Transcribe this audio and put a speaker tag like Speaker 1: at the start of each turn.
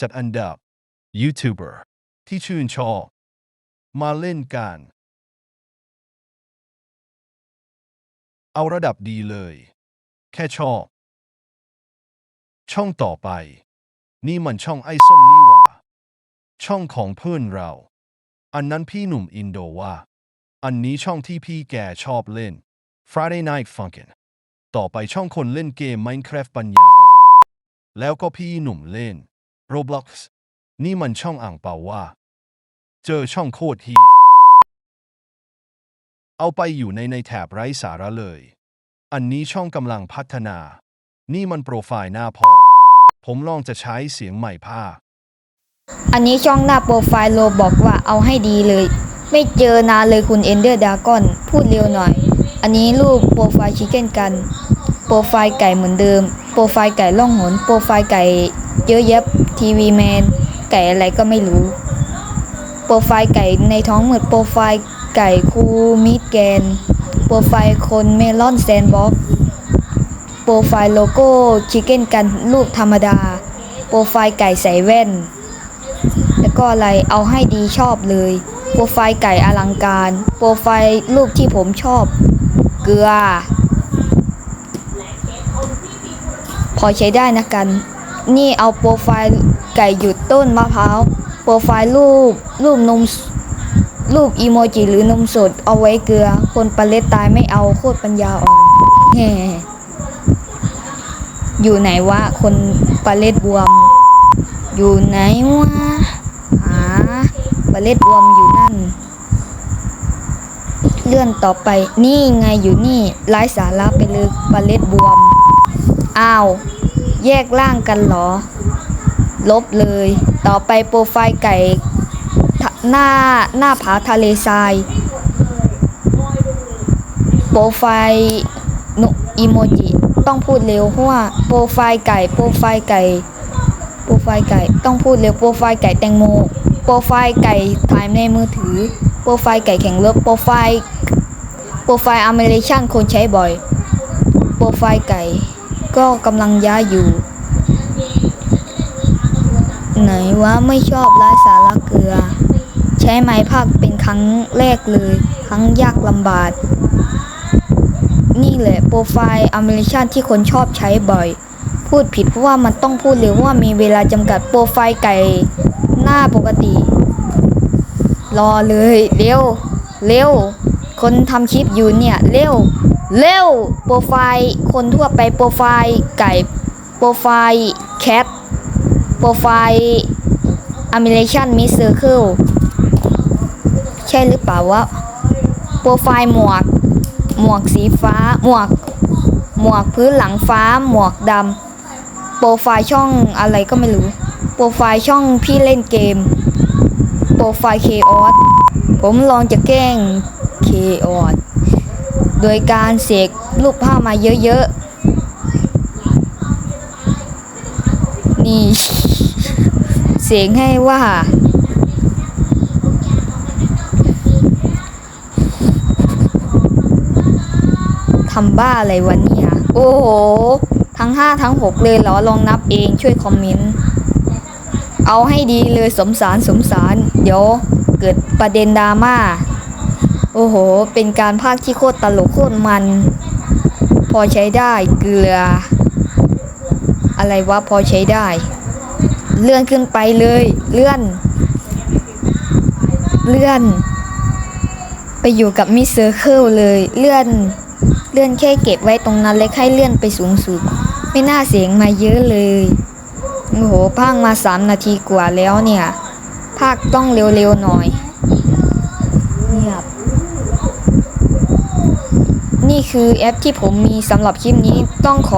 Speaker 1: จัดอันดับยูทูบเบอร์ที่ชื่นชอบ มาเล่นกัน เอาระดับดีเลย แค่ชอบ ช่องต่อไป นี่มันช่องไอ้ส้มนี่หว่า ช่องของเพื่อนเรา อันนั้นพี่หนุ่มอินโดว่า อันนี้ช่องที่พี่แกชอบเล่น Friday Night Funkin' ต่อไปช่องคนเล่นเกม Minecraft ปัญญา แล้วก็พี่หนุ่มเล่น Roblox นี่มันช่องอ่างเปาว่า เจอช่องโคตรเฮียเอาไปอยู่ในในแถบไร้สาระเลย อันนี้ช่องกำลังพัฒนา นี่มันโปรไฟล์หน้าพอ ผมลองจะใช้เสียงใหม่ภาค
Speaker 2: อันนี้ช่องหน้าโปรไฟล์โลบอกว่าเอาให้ดีเลย ไม่เจอนานเลยคุณเอนเดอร์ดากอนพูดเร็วหน่อย อันนี้รูปโปรไฟล์ชิคเก้นกัน โปรไฟล์ไก่เหมือนเดิม รไฟล์ไก่ล่องหน โปรไฟล์ไก่เยอะแยะทีวีแมน ไก่อะไรก็ไม่รู้ โปรไฟล์ไก่ในท้องมืดโปรไฟล์ไก่คูมิดแกน โปรไฟล์คนเมลอนแซนบ็อกโปรไฟล์โลโก้ชิคเก้นกันรูปธรรมดา โปรไฟล์ไก่ใส่แว่น แล้วก็อะไรเอาให้ดีชอบเลย โปรไฟล์ไก่อลังการ โปรไฟล์รูปที่ผมชอบ เกลือ พอใช้ได้นะกัน นี่เอาโปรไฟล์ไก่หยุดต้นมะพร้าว โปรไฟล์รูปรูปนมรูปอีโมจิหรือนมสดเอาไว้เกลือ คนปลาเล็ดตายไม่เอาโคตรปัญญาอ่อนแฮ่อยู่ไหนวะคนปลาเล็ดบวม อยู่ไหนวะหาปลาเล็ดบวมอยู่นั่น เลื่อนต่อไปนี่ไงอยู่นี่ไร้สาระไปเลยปลาเล็ดบวม อ้าว แยกร่างกันเหรอ ลบเลย ต่อไปโปรไฟล์ไก่ หน้าหน้าผาทะเลทราย โปรไฟล์นุอีโมจิ ต้องพูดเร็วเพราะว่าโปรไฟล์ไก่ โปรไฟล์ไก่ โปรไฟล์ไก่ ต้องพูดเร็ว โปรไฟล์ไก่แตงโม โปรไฟล์ไก่ถ่ายในมือถือ โปรไฟล์ไก่แข่งรถโปรไฟล์ โปรไฟล์อเมริชันคนใช้บ่อย โปรไฟล์ไก่ ก็กำลังย้ายอยู่ ไหนว่าไม่ชอบไร้สาระเกลือ ใช้ไม้ภาคเป็นครั้งแรกเลย ครั้งยากลำบาก นี่แหละโปรไฟล์อเมริชันที่คนชอบใช้บ่อย พูดผิดเพราะว่ามันต้องพูดเร็วว่ามีเวลาจำกัดโปรไฟล์ไก่หน้าปกติ รอเลย เร็ว เร็ว คนทำคลิปอยู่เนี่ย เร็ว เร็วโปรไฟล์คนทั่วไปโปรไฟล์ไก่โปรไฟล์แคทโปรไฟล์อเมริชันมิสเซอร์เคิลใช่หรือเปล่าวะโปรไฟล์หมวก หมวกสีฟ้า หมวก หมวกพื้นหลังฟ้า หมวกดำโปรไฟล์ช่องอะไรก็ไม่รู้ โปรไฟล์ช่องพี่เล่นเกม โปรไฟล์เคออสผมลองจะแกล้งเคออส โดยการเสกรูปภาพมาเยอะๆ นี่ เสียงให้ว่าทำบ้าอะไรวะเนี่ยโอ้โห ทั้ง5ทั้ง6เลยเหรอ ลองนับเองช่วยคอมเมนต์ เอาให้ดีเลยสมสารสมสาร เดี๋ยวเกิดประเด็นดราม่า โอ้โห เป็นการพากที่โคตรตลกโคตรมัน พอใช้ได้เกลือ อะไรวะพอใช้ได้ เลื่อนขึ้นไปเลย เลื่อน เลื่อน ไปอยู่กับมิสเซอร์เคิลเลย เลื่อน เลื่อนแค่เก็บไว้ตรงนั้นเล็กให้เลื่อนไปสูงสุด ไม่น่าเสียงมาเยอะเลย โอ้โหพากมาสามนาทีกว่าแล้วเนี่ย ภาคต้องเร็วๆหน่อยเงียบ นี่คือแอปที่ผมมีสำหรับคลิปนี้ต้องขอ